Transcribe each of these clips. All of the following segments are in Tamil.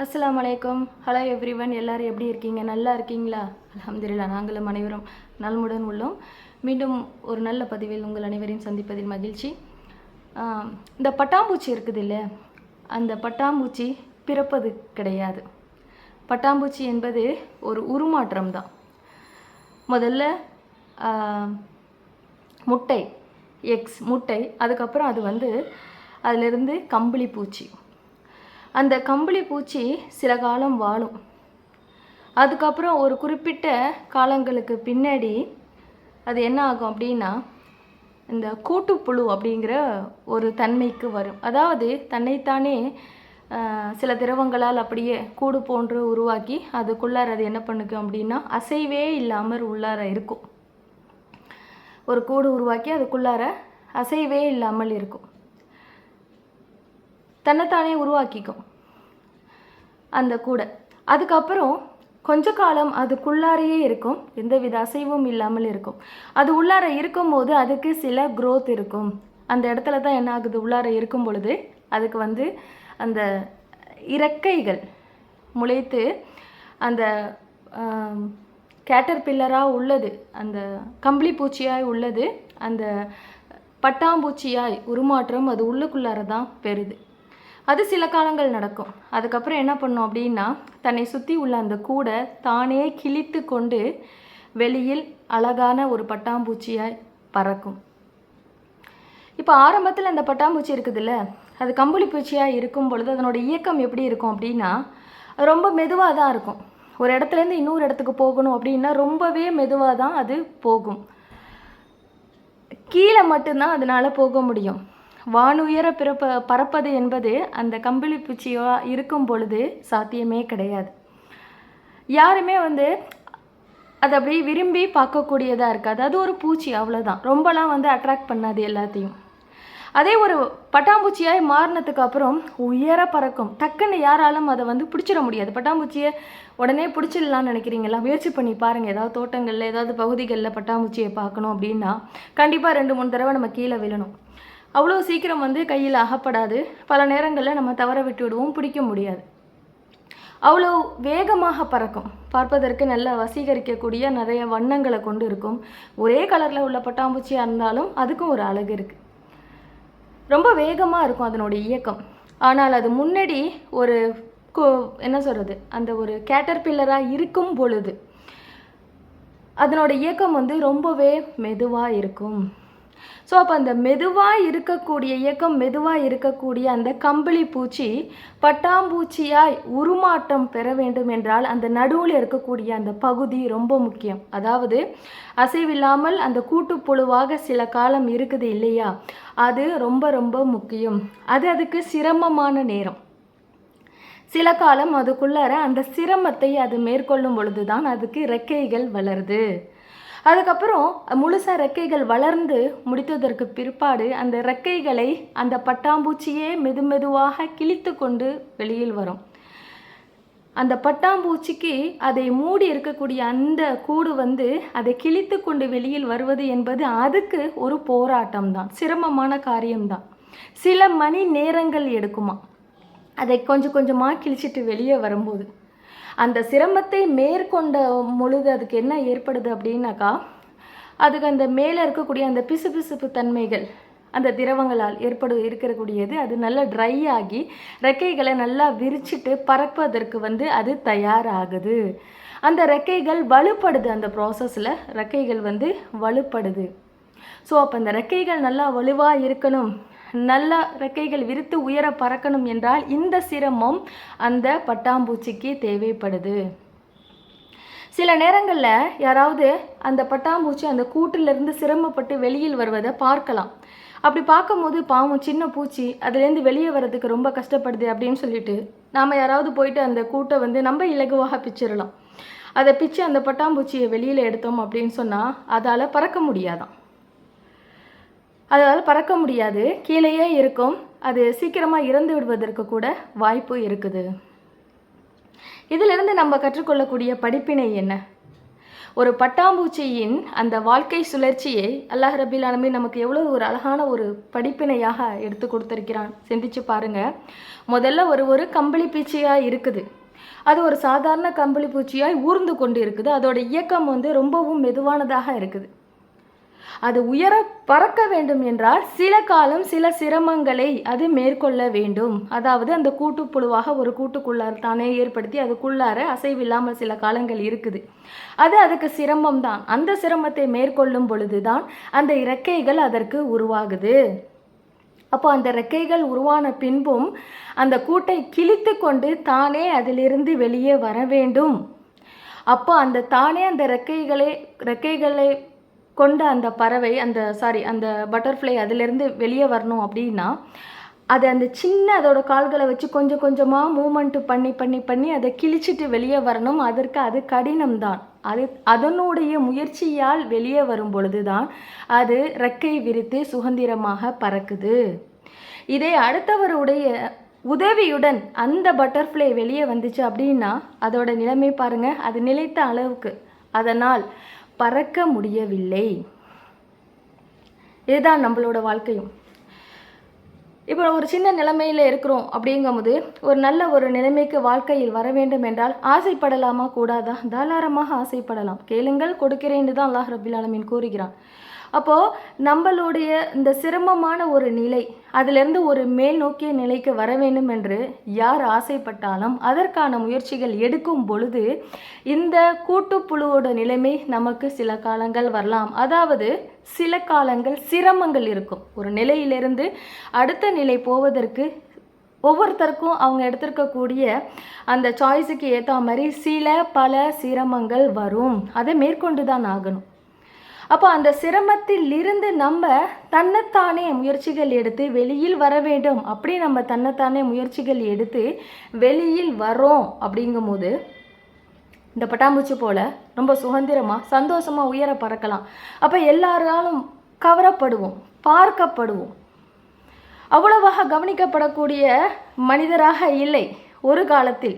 அஸ்லாம் வலைக்கம் ஹலோ எவ்ரி ஒன் எல்லோரும் எப்படி இருக்கீங்க? நல்லா இருக்கீங்களா? அலமதுல்லா நாங்களும் அனைவரும் நலமுடன் உள்ளோம். மீண்டும் ஒரு நல்ல பதிவில் உங்கள் அனைவரையும் சந்திப்பதில் மகிழ்ச்சி. இந்த பட்டாம்பூச்சி இருக்குது இல்லையா? அந்த பட்டாம்பூச்சி பிறப்பது கிடையாது. பட்டாம்பூச்சி என்பது ஒரு உருமாற்றம் தான். முதல்ல முட்டை எக்ஸ் முட்டை அதுக்கப்புறம் அது வந்து அதிலிருந்து கம்பளி பூச்சி. அந்த கம்பளி பூச்சி சில காலம் வாழும். அதுக்கப்புறம் ஒரு குறிப்பிட்ட காலங்களுக்கு பின்னாடி அது என்ன ஆகும் அப்படின்னா இந்த கூட்டுப்புழு அப்படிங்கிற ஒரு தன்மைக்கு வரும். அதாவது தன்னைத்தானே சில திரவங்களால் அப்படியே கூடு போன்று உருவாக்கி அதுக்குள்ளார அது என்ன பண்ணுக்கும் அப்படின்னா அசைவே இல்லாமல் உள்ளார இருக்கும். ஒரு கூடு உருவாக்கி அதுக்குள்ளார அசைவே இல்லாமல் இருக்கும். தன்னைத்தானே உருவாக்கிக்கும் அந்த கூடை. அதுக்கப்புறம் கொஞ்ச காலம் அதுக்குள்ளாரையே இருக்கும். எந்தவித அசைவும் இல்லாமல் இருக்கும். அது உள்ளார இருக்கும்போது அதுக்கு சில க்ரோத் இருக்கும். அந்த இடத்துல தான் என்ன ஆகுது? உள்ளார இருக்கும் பொழுது அதுக்கு வந்து அந்த இறக்கைகள் முளைத்து அந்த கேட்டர் பில்லராக உள்ளது. அந்த கம்பளி பூச்சியாய் உள்ளது. அந்த பட்டாம்பூச்சியாய் உருமாற்றம் அது உள்ளுக்குள்ளார தான் பெறுது. அது சில காலங்கள் நடக்கும். அதுக்கப்புறம் என்ன பண்ணும் அப்படின்னா தன்னை சுற்றி உள்ள அந்த கூடை தானே கிழித்து கொண்டு வெளியில் அழகான ஒரு பட்டாம்பூச்சியாய் பறக்கும். இப்போ ஆரம்பத்தில் அந்த பட்டாம்பூச்சி இருக்குதுல்ல அது கம்பளி பூச்சியாக இருக்கும் பொழுது அதனோட இயக்கம் எப்படி இருக்கும் அப்படின்னா அது ரொம்ப மெதுவாக தான் இருக்கும். ஒரு இடத்துலேருந்து இன்னொரு இடத்துக்கு போகணும் அப்படின்னா ரொம்பவே மெதுவாக தான் அது போகும். கீழே மட்டும்தான் அதனால் போக முடியும். வானுயர பிறப்ப பறப்பது என்பது அந்த கம்பளி பூச்சியோ இருக்கும் பொழுது சாத்தியமே கிடையாது. யாருமே வந்து அது அப்படியே விரும்பி பார்க்கக்கூடியதாக இருக்காது. அது ஒரு பூச்சி அவ்வளோதான் ரொம்பலாம் வந்து அட்ராக்ட் பண்ணாது எல்லாத்தையும். அதே ஒரு பட்டாம்பூச்சியாய் மாறினதுக்கு அப்புறம் உயர பறக்கும். டக்குன்னு யாராலும் அதை வந்து பிடிச்சிட முடியாது. பட்டாம்பூச்சியை உடனே பிடிச்சிடலாம்னு நினைக்கிறீங்களா? முயற்சி பண்ணி பாருங்கள் ஏதாவது தோட்டங்களில் ஏதாவது பகுதிகளில் பட்டாம்பூச்சியை பார்க்கணும் அப்படின்னா கண்டிப்பாக ரெண்டு மூணு தடவை நம்ம கீழே விழணும். அவ்வளோ சீக்கிரம் வந்து கையில் அகப்படாது. பல நேரங்களில் நம்ம தவற விட்டு விடுவோம் பிடிக்க முடியாது. அவ்வளோ வேகமாக பறக்கும். பார்ப்பதற்கு நல்ல வசீகரிக்கக்கூடிய நிறைய வண்ணங்களை கொண்டு இருக்கும். ஒரே கலரில் உள்ள பட்டாம்பூச்சியாக இருந்தாலும் அதுக்கும் ஒரு அழகு இருக்குது ரொம்ப வேகமாக இருக்கும் அதனுடைய இயக்கம். ஆனால் அது முன்னாடி ஒரு கோ என்ன சொல்கிறது அந்த ஒரு கேட்டர் பில்லராக இருக்கும் பொழுது அதனோட இயக்கம் வந்து ரொம்பவே மெதுவாக இருக்கும். ஸோ அப்போ அந்த மெதுவாக இருக்கக்கூடிய இயக்கம் மெதுவாக இருக்கக்கூடிய அந்த கம்பளி பூச்சி பட்டாம்பூச்சியாய் உருமாற்றம் பெற வேண்டும் என்றால் அந்த நடுவில் இருக்கக்கூடிய அந்த பகுதி ரொம்ப முக்கியம். அதாவது அசைவில்லாமல் அந்த கூட்டுப்புழுவாக சில காலம் இருக்குது இல்லையா? அது ரொம்ப ரொம்ப முக்கியம். அது அதுக்கு சிரமமான நேரம். சில காலம் அதுக்குள்ளார அந்த சிரமத்தை அது மேற்கொள்ளும் பொழுது தான் அதுக்கு ரெக்கைகள் வளருது. அதுக்கப்புறம் முழுசாக ரெக்கைகள் வளர்ந்து முடித்ததற்கு பிற்பாடு அந்த ரெக்கைகளை அந்த பட்டாம்பூச்சியே மெதுமெதுவாக கிழித்து கொண்டு வெளியில் வரும். அந்த பட்டாம்பூச்சிக்கு அதை மூடி இருக்கக்கூடிய அந்த கூடு வந்து அதை கிழித்து கொண்டு வெளியில் வருவது என்பது அதுக்கு ஒரு போராட்டம் தான் சிரமமான காரியம்தான். சில மணி நேரங்கள் எடுக்குமா. அதை கொஞ்சம் கொஞ்சமாக கிழிச்சிட்டு வெளியே வரும்போது. அந்த சிரமத்தை மேற்கொண்ட பொழுது அதுக்கு என்ன ஏற்படுது அப்படின்னாக்கா அதுக்கு அந்த மேலே இருக்கக்கூடிய அந்த பிசுபிசுப்பு தன்மைகள் அந்த திரவங்களால் ஏற்படு இருக்கக்கூடியது அது நல்லா ட்ரை ஆகி ரெக்கைகளை நல்லா விரிச்சிட்டு பறப்பதற்கு வந்து அது தயாராகுது. அந்த ரெக்கைகள் வலுப்படுது அந்த ப்ராசஸில் ரெக்கைகள் வந்து வலுப்படுது. ஸோ அப்போ அந்த ரெக்கைகள் நல்லா வலுவாக இருக்கணும். நல்ல ரெக்கைகள் விரித்து உயர பறக்கணும் என்றால் இந்த சிரமம் அந்த பட்டாம்பூச்சிக்கு தேவைப்படுது. சில நேரங்களில் யாராவது அந்த பட்டாம்பூச்சி அந்த கூட்டிலிருந்து சிரமப்பட்டு வெளியில் வருவதை பார்க்கலாம். அப்படி பார்க்கும்போது பாவம் சின்ன பூச்சி அதுலேருந்து வெளியே வர்றதுக்கு ரொம்ப கஷ்டப்படுது அப்படின்னு சொல்லிட்டு நாம் யாராவது போயிட்டு அந்த கூட்டை வந்து நம்ம இலகுவாக பிச்சிடலாம் அதை பிச்சு அந்த பட்டாம்பூச்சியை வெளியில் எடுத்தோம் அப்படின்னு சொன்னால் அதால் பறக்க முடியாதாம். அதால் பறக்க முடியாது. கீழேயே இருக்கும். அது சீக்கிரமாக இறந்து விடுவதற்கு கூட வாய்ப்பு இருக்குது. இதிலிருந்து நம்ம கற்றுக்கொள்ளக்கூடிய படிப்பினை என்ன? ஒரு பட்டாம்பூச்சியின் அந்த வாழ்க்கை சுழற்சியை அல்லாஹ் ரபில் ஆலமீன் நமக்கு எவ்வளோ ஒரு அழகான ஒரு படிப்பினையாக எடுத்து கொடுத்துருக்கிறான். சிந்திச்சு பாருங்க. முதல்ல ஒரு ஒரு கம்பளி பீச்சியாக இருக்குது. அது ஒரு சாதாரண கம்பளி பூச்சியாய் ஊர்ந்து கொண்டு இருக்குது அதோட இயக்கம் வந்து ரொம்பவும் மெதுவானதாக இருக்குது. அது உயர பறக்க வேண்டும் என்றால் சில காலம் சில சிரமங்களை அது மேற்கொள்ள வேண்டும். அதாவது அந்த கூட்டுப்புழுவாக ஒரு கூட்டுக்குள்ளார் தானே ஏற்படுத்தி அதுக்குள்ளார அசைவில்லாமல் சில காலங்கள் இருக்குது. அது அதுக்கு சிரமம் தான் அந்த சிரமத்தை மேற்கொள்ளும் பொழுதுதான் அந்த இறக்கைகள் அதற்கு உருவாகுது. அப்போ அந்த ரெக்கைகள் உருவான பின்பும் அந்த கூட்டை கிழித்து கொண்டு தானே அதிலிருந்து வெளியே வர வேண்டும். அப்போ அந்த தானே அந்த ரெக்கைகளை ரெக்கைகளை கொண்ட அந்த பறவை அந்த சாரி அந்த பட்டர்ஃப்ளை அதிலேருந்து வெளியே வரணும் அப்படின்னா அது அந்த சின்ன அதோட கால்களை வச்சு கொஞ்சம் கொஞ்சமாக மூமெண்ட்டு பண்ணி பண்ணி பண்ணி அதை கிழிச்சிட்டு வெளியே வரணும். அதற்கு அது கடினம்தான். அது அதனுடைய முயற்சியால் வெளியே வரும் பொழுது தான் அது ரெக்கை விரித்து சுதந்திரமாக பறக்குது. இதே அடுத்தவருடைய உதவியுடன் அந்த பட்டர்ஃப்ளை வெளியே வந்துச்சு அப்படின்னா அதோட நிலைமை பாருங்கள் அது நிலைத்த அளவுக்கு. அதனால் பறக்க முடியவில்லை. இதுதான் நம்மளோட வாழ்க்கையும். இப்போ ஒரு சின்ன நிலைமையில் இருக்கிறோம் அப்படிங்கும்போது ஒரு நல்ல ஒரு நிலைமைக்கு வாழ்க்கையில் வர வேண்டும் என்றால் ஆசைப்படலாமா கூடாதா? தாராளமாக ஆசைப்படலாம். கேளுங்கள் கொடுக்கிறேன்னு தான் அல்லாஹ் ரபில் ஆலமின் கூறுகிறான். அப்போது நம்மளுடைய இந்த சிரமமான ஒரு நிலை அதிலிருந்து ஒரு மேல் நோக்கிய நிலைக்கு வர வேண்டும் என்று யார் ஆசைப்பட்டாலும் அதற்கான முயற்சிகள் எடுக்கும் பொழுது இந்த கூட்டுப்புழுவோட நிலைமை நமக்கு சில காலங்கள் வரலாம். அதாவது சில காலங்கள் சிரமங்கள் இருக்கும். ஒரு நிலையிலிருந்து அடுத்த நிலை போவதற்கு ஒவ்வொருத்தருக்கும் அவங்க எடுத்திருக்கக்கூடிய அந்த சாய்ஸுக்கு ஏற்ற மாதிரி சில பல சிரமங்கள் வரும். அதை மேற்கொண்டு தான் ஆகணும். அப்போ அந்த சிரமத்தில் இருந்து நம்ம தன்னைத்தானே முயற்சிகள் எடுத்து வெளியில் வர வேண்டும். அப்படி நம்ம தன்னைத்தானே முயற்சிகள் எடுத்து வெளியில் வரோம் அப்படிங்கும்போது இந்த பட்டாம்பூச்சி போல் ரொம்ப சுதந்திரமாக சந்தோஷமாக உயர பறக்கலாம். அப்போ எல்லாராலும் கவரப்படுவோம் பார்க்கப்படுவோம். அவ்வளவாக கவனிக்கப்படக்கூடிய மனிதராக இல்லை ஒரு காலத்தில்.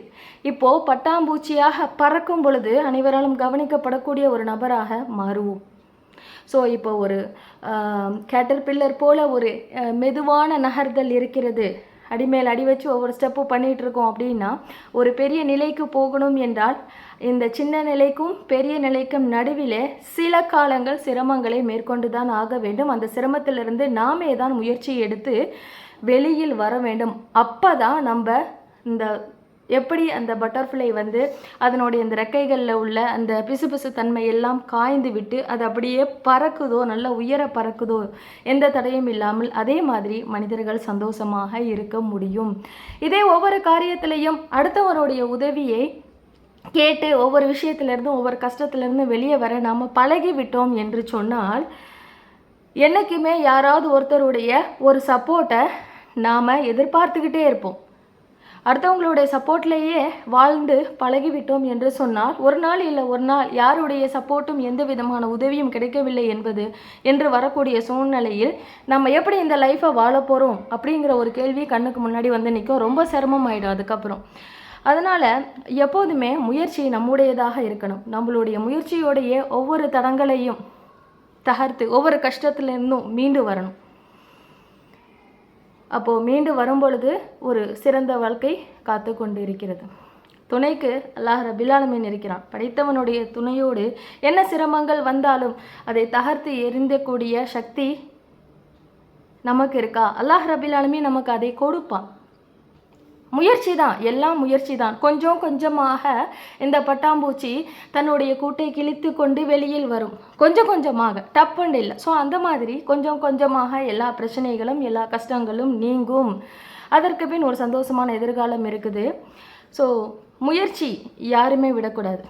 இப்போ பட்டாம்பூச்சியாக பறக்கும் பொழுது அனைவராலும் கவனிக்கப்படக்கூடிய ஒரு நபராக மாறுவோம். ஸோ இப்போ ஒரு கேட்டர் பில்லர் போல ஒரு மெதுவான நகர்தல் இருக்கிறது. அடிமேல் அடி வச்சு ஒவ்வொரு ஸ்டெப்பும் பண்ணிகிட்டு இருக்கோம் அப்படின்னா ஒரு பெரிய நிலைக்கு போகணும் என்றால் இந்த சின்ன நிலைக்கும் பெரிய நிலைக்கும் நடுவிலே சில காலங்கள் சிரமங்களை மேற்கொண்டு தான் ஆக வேண்டும். அந்த சிரமத்திலிருந்து நாமே தான் முயற்சி எடுத்து வெளியில் வர வேண்டும். அப்போ தான் நம்ம இந்த எப்படி அந்த பட்டர்ஃப்ளை வந்து அதனுடைய அந்த ரெக்கைகளில் உள்ள அந்த பிசுபிசு தன்மை எல்லாம் காய்ந்து விட்டு அது அப்படியே பறக்குதோ நல்ல உயர பறக்குதோ எந்த தடையும் இல்லாமல் அதே மாதிரி மனிதர்கள் சந்தோஷமாக இருக்க முடியும். இதே ஒவ்வொரு காரியத்திலையும் அடுத்தவருடைய உதவியை கேட்டு ஒவ்வொரு விஷயத்திலிருந்தும் ஒவ்வொரு கஷ்டத்திலிருந்து வெளியே வர நாம் பழகிவிட்டோம் என்று சொன்னால் என்றைக்குமே யாராவது ஒருத்தருடைய ஒரு சப்போர்ட்டை நாம் எதிர்பார்த்துக்கிட்டே இருப்போம். அடுத்தவங்களுடைய சப்போர்ட்லேயே வாழ்ந்து பழகிவிட்டோம் என்று சொன்னால் ஒரு நாள் இல்லை ஒரு நாள் யாருடைய சப்போர்ட்டும் எந்த விதமான உதவியும் கிடைக்கவில்லை என்பது என்று வரக்கூடிய சூழ்நிலையில் நம்ம எப்படி இந்த லைஃப்பை வாழ போகிறோம் அப்படிங்கிற ஒரு கேள்வி கண்ணுக்கு முன்னாடி வந்து நிற்கும் ரொம்ப சிரமம் ஆகிடும் அதுக்கப்புறம். அதனால் எப்போதுமே முயற்சி நம்முடையதாக இருக்கணும். நம்மளுடைய முயற்சியோடைய ஒவ்வொரு தடங்களையும் தகர்த்து ஒவ்வொரு கஷ்டத்துலேருந்தும் மீண்டு வரணும். அப்போது மீண்டு வரும்பொழுது ஒரு சிறந்த வாழ்க்கை காத்து கொண்டு இருக்கிறது துணைக்கு அல்லாஹ் ரபிலாலமீன் இருக்கிறான். படைத்தவனுடைய துணையோடு என்ன சிரமங்கள் வந்தாலும் அதை தகர்த்து எரிந்தக்கூடிய சக்தி நமக்கு இருக்கா? அல்லாஹ் ரபிலாலுமே நமக்கு அதை கொடுப்பான். முயற்சி தான் எல்லாம் முயற்சி தான் கொஞ்சம் கொஞ்சமாக இந்த பட்டாம்பூச்சி தன்னுடைய கூட்டை கிழித்து கொண்டு வெளியில் வரும். கொஞ்சம் கொஞ்சமாக டப்புன்னு இல்லை. ஸோ அந்த மாதிரி கொஞ்சம் கொஞ்சமாக எல்லா பிரச்சனைகளும் எல்லா கஷ்டங்களும் நீங்கும். அதற்கு பின் ஒரு சந்தோஷமான எதிர்காலம் இருக்குது. ஸோ முயற்சி யாருமே விடக்கூடாது.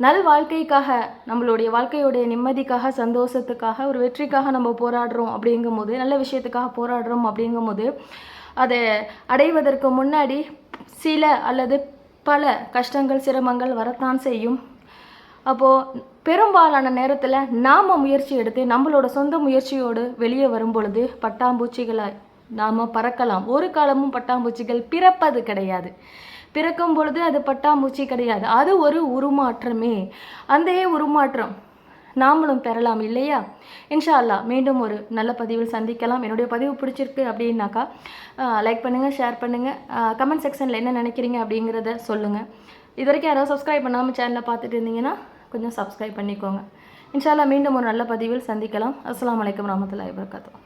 நல் வாழ்க்கைக்காக நம்மளுடைய வாழ்க்கையுடைய நிம்மதிக்காக சந்தோஷத்துக்காக ஒரு வெற்றிக்காக நம்ம போராடுறோம் அப்படிங்கும்போது நல்ல விஷயத்துக்காக போராடுறோம் அப்படிங்கும்போது அதை அடைவதற்கு முன்னாடி சில அல்லது பல கஷ்டங்கள் சிரமங்கள் வரத்தான் செய்யும். அப்போது பெரும்பாலான நேரத்தில் நாம் முயற்சி எடுத்து நம்மளோட சொந்த முயற்சியோடு வெளியே வரும் பொழுது பட்டாம்பூச்சிகளாய் நாம் பறக்கலாம். ஒரு காலமும் பட்டாம்பூச்சிகள் பிறப்பது கிடையாது. பிறக்கும் பொழுது அது பட்டாம்பூச்சி கிடையாது. அது ஒரு உருமாற்றமே. அந்த உருமாற்றம். நாமளும் பெறலாம் இல்லையா? இன்ஷா அல்லாஹ் மீண்டும் ஒரு நல்ல பதிவில் சந்திக்கலாம். என்னுடைய பதிவு பிடிச்சிருக்கு அப்படின்னாக்கா லைக் பண்ணுங்கள் ஷேர் பண்ணுங்கள் கமெண்ட் செக்ஷனில் என்ன நினைக்கிறீங்க அப்படிங்கிறத சொல்லுங்கள் இது வரைக்கும் யாராவது சப்ஸ்கிரைப் பண்ணாமல் சேனலை பார்த்துட்டு இருந்தீங்கன்னா கொஞ்சம் சப்ஸ்கிரைப் பண்ணிக்கோங்க. இன்ஷா அல்லாஹ் மீண்டும் ஒரு நல்ல பதிவில் சந்திக்கலாம். அஸ்லாம் வலைக்கம் வரமத்துல்லாஹி வபரகாத்துஹு.